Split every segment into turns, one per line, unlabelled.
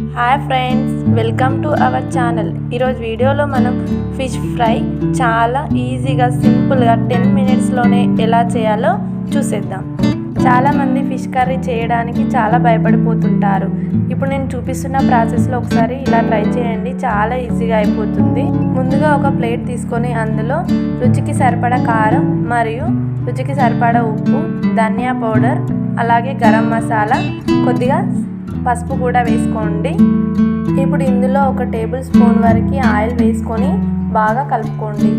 Hi friends welcome to our channel. ఈరోజు వీడియోలో మనం ఫిష్ ఫ్రై చాలా ఈజీగా సింపుల్గా టెన్ మినిట్స్లోనే ఎలా చేయాలో చూసేద్దాం. చాలామంది ఫిష్ కర్రీ చేయడానికి చాలా భయపడిపోతుంటారు. ఇప్పుడు నేను చూపిస్తున్న ప్రాసెస్లో ఒకసారి ఇలా ట్రై చేయండి చాలా ఈజీగా అయిపోతుంది. ముందుగా ఒక ప్లేట్ తీసుకొని అందులో రుచికి సరిపడా కారం మరియు రుచికి సరిపడా ఉప్పు ధనియా పౌడర్ అలాగే గరం మసాలా కొద్దిగా పసుపు కూడా వేసుకోండి. ఇప్పుడు ఇందులో ఒక టేబుల్ స్పూన్ వరకు ఆయిల్ వేసుకొని బాగా కలుపుకోండి.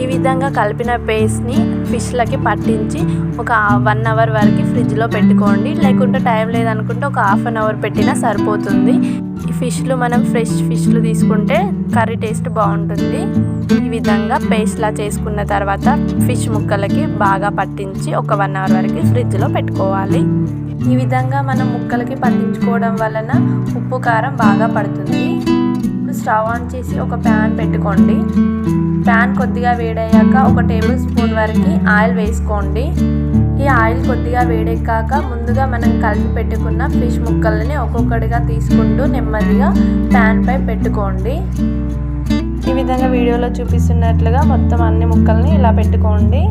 ఈ విధంగా కలిపిన పేస్ట్ని ఫిష్లకి పట్టించి ఒక వన్ అవర్ వరకు ఫ్రిడ్జ్లో పెట్టుకోండి. లేకుంటే టైం లేదనుకుంటే ఒక హాఫ్ అన్ అవర్ పెట్టినా సరిపోతుంది. ఈ ఫిష్లు మనం ఫ్రెష్ ఫిష్లు తీసుకుంటే కర్రీ టేస్ట్ బాగుంటుంది. ఈ విధంగా పేస్ట్లా చేసుకున్న తర్వాత ఫిష్ ముక్కలకి బాగా పట్టించి ఒక వన్ అవర్ వరకు ఫ్రిడ్జ్లో పెట్టుకోవాలి. ఈ విధంగా మనం ముక్కలకి పట్టించుకోవడం వలన ఉప్పు కారం బాగా పడుతుంది. ఇప్పుడు స్టవ్ ఆన్ చేసి ఒక ప్యాన్ పెట్టుకోండి. ప్యాన్ కొద్దిగా వేడయ్యాక ఒక టేబుల్ స్పూన్ వరకు ఆయిల్ వేసుకోండి. ఈ ఆయిల్ కొద్దిగా వేడెక్కాక ముందుగా మనం కలిపి పెట్టుకున్న ఫిష్ ముక్కల్ని ఒక్కొక్కటిగా తీసుకుంటూ నెమ్మదిగా ప్యాన్ పై పెట్టుకోండి. ఈ విధంగా వీడియోలో చూపిస్తున్నట్లుగా మొత్తం అన్ని ముక్కల్ని ఇలా పెట్టుకోండి.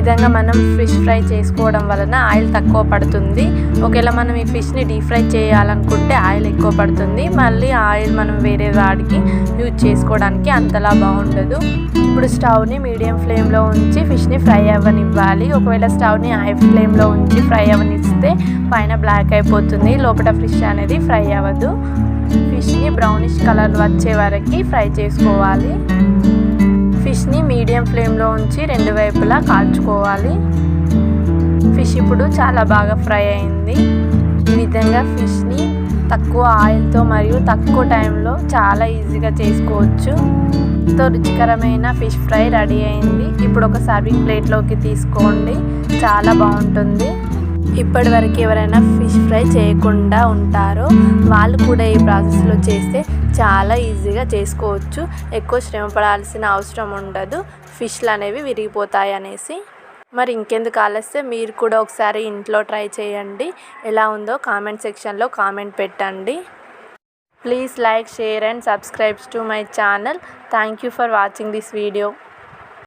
విధంగా మనం ఫిష్ ఫ్రై చేసుకోవడం వలన ఆయిల్ తక్కువ పడుతుంది. ఒకవేళ మనం ఈ ఫిష్ని డీప్ ఫ్రై చేయాలనుకుంటే ఆయిల్ ఎక్కువ పడుతుంది. మళ్ళీ ఆయిల్ మనం వేరే వాడికి యూజ్ చేసుకోవడానికి అంతలా బాగుండదు. ఇప్పుడు స్టవ్ని మీడియం ఫ్లేమ్లో ఉంచి ఫిష్ని ఫ్రై అవ్వనివ్వాలి. ఒకవేళ స్టవ్ని హై ఫ్లేమ్లో ఉంచి ఫ్రై అవ్వనిస్తే పైన బ్లాక్ అయిపోతుంది. లోపల ఫిష్ అనేది ఫ్రై అవ్వదు. ఫిష్ని బ్రౌనిష్ కలర్ వచ్చే వరకు ఫ్రై చేసుకోవాలి. ఫిష్ని మీడియం ఫ్లేమ్లో ఉంచి రెండు వైపులా కాల్చుకోవాలి. ఫిష్ ఇప్పుడు చాలా బాగా ఫ్రై అయింది. ఈ విధంగా ఫిష్ని తక్కువ ఆయిల్తో మరియు తక్కువ టైంలో చాలా ఈజీగా చేసుకోవచ్చు. ఎంతో రుచికరమైన ఫిష్ ఫ్రై రెడీ అయింది. ఇప్పుడు ఒక సర్వింగ్ ప్లేట్లోకి తీసుకోండి. చాలా బాగుంటుంది. ఇప్పటివరకు ఎవరైనా ఫిష్ ఫ్రై చేయకుండా ఉంటారో వాళ్ళు కూడా ఈ ప్రాసెస్లో చేస్తే చాలా ఈజీగా చేసుకోవచ్చు. ఎక్కువ శ్రమ పడాల్సిన అవసరం ఉండదు. ఫిష్లు అనేవి విరిగిపోతాయి అనేసి. మరి ఇంకెందుకు ఆలస్యం? మీరు కూడా ఒకసారి ఇంట్లో ట్రై చేయండి. ఎలా ఉందో కామెంట్ సెక్షన్లో కామెంట్ పెట్టండి. Please like share and subscribes to my channel. Thank you for watching this video.